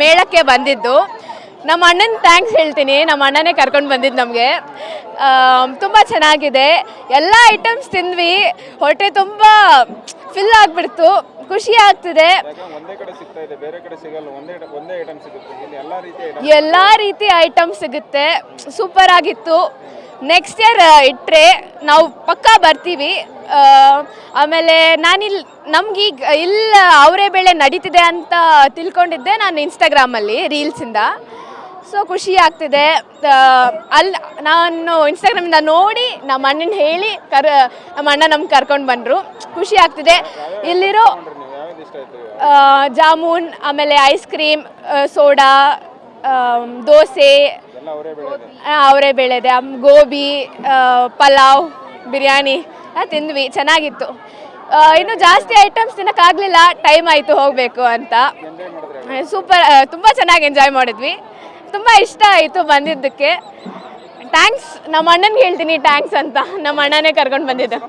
ಮೇಳಕ್ಕೆ ಬಂದಿದ್ದು. ನಮ್ಮ ಅಣ್ಣನ ಥ್ಯಾಂಕ್ಸ್ ಹೇಳ್ತೀನಿ. ನಮ್ಮ ಅಣ್ಣನೇ ಕರ್ಕೊಂಡು ಬಂದಿದ್ದು ನಮಗೆ. ತುಂಬ ಚೆನ್ನಾಗಿದೆ. ಎಲ್ಲ ಐಟಮ್ಸ್ ತಿಂದ್ವಿ. ಹೊಟ್ಟೆ ತುಂಬ ಫಿಲ್ ಆಗಿಬಿಡ್ತು. ಖುಷಿ ಆಗ್ತಿದೆ. ಎಲ್ಲ ರೀತಿ ಐಟಮ್ ಸಿಗುತ್ತೆ. ಸೂಪರ್ ಆಗಿತ್ತು. ನೆಕ್ಸ್ಟ್ ಇಯರ್ ಇಟ್ಟರೆ ನಾವು ಪಕ್ಕಾ ಬರ್ತೀವಿ. ಆಮೇಲೆ ನಾನಿಲ್ಲಿ ನಮ್ಗೀಗ, ಇಲ್ಲ ಅವರೇ ಬೆಳೆ ನಡೀತಿದೆ ಅಂತ ತಿಳ್ಕೊಂಡಿದ್ದೆ ನಾನು ಇನ್ಸ್ಟಾಗ್ರಾಮಲ್ಲಿ ರೀಲ್ಸಿಂದ. ಸೊ ಖುಷಿ ಆಗ್ತಿದೆ. ಅಲ್ಲಿ ನಾನು ಇನ್ಸ್ಟಾಗ್ರಾಮಿಂದ ನೋಡಿ ನಮ್ಮ ಅಣ್ಣನ ಹೇಳಿ ಕರ್, ನಮ್ಮ ಅಣ್ಣ ನಮ್ಗೆ ಕರ್ಕೊಂಡು ಬಂದರು. ಖುಷಿ ಆಗ್ತಿದೆ. ಇಲ್ಲಿರೋ ಜಾಮೂನ್, ಆಮೇಲೆ ಐಸ್ ಕ್ರೀಮ್ ಸೋಡಾ ದೋಸೆ ಅವರೇ ಬೆಳೆದೆ. ಗೋಬಿ ಪಲಾವ್ ಬಿರಿಯಾನಿ ತಿಂದ್ವಿ. ಚೆನ್ನಾಗಿತ್ತು. ಇನ್ನು ಜಾಸ್ತಿ ಐಟಮ್ಸ್ ತಿನ್ನೋಕ್ಕಾಗಲಿಲ್ಲ ಟೈಮ್ ಆಯಿತು ಹೋಗಬೇಕು ಅಂತ. ಸೂಪರ್ ತುಂಬ ಚೆನ್ನಾಗಿ ಎಂಜಾಯ್ ಮಾಡಿದ್ವಿ. ತುಂಬ ಇಷ್ಟ ಆಯಿತು ಬಂದಿದ್ದಕ್ಕೆ. ಥ್ಯಾಂಕ್ಸ್ ನಮ್ಮ ಅಣ್ಣನಿಗೆ ಹೇಳ್ತೀನಿ ಥ್ಯಾಂಕ್ಸ್ ಅಂತ. ನಮ್ಮ ಅಣ್ಣನೇ ಕರ್ಕೊಂಡು ಬಂದಿದ್ದು.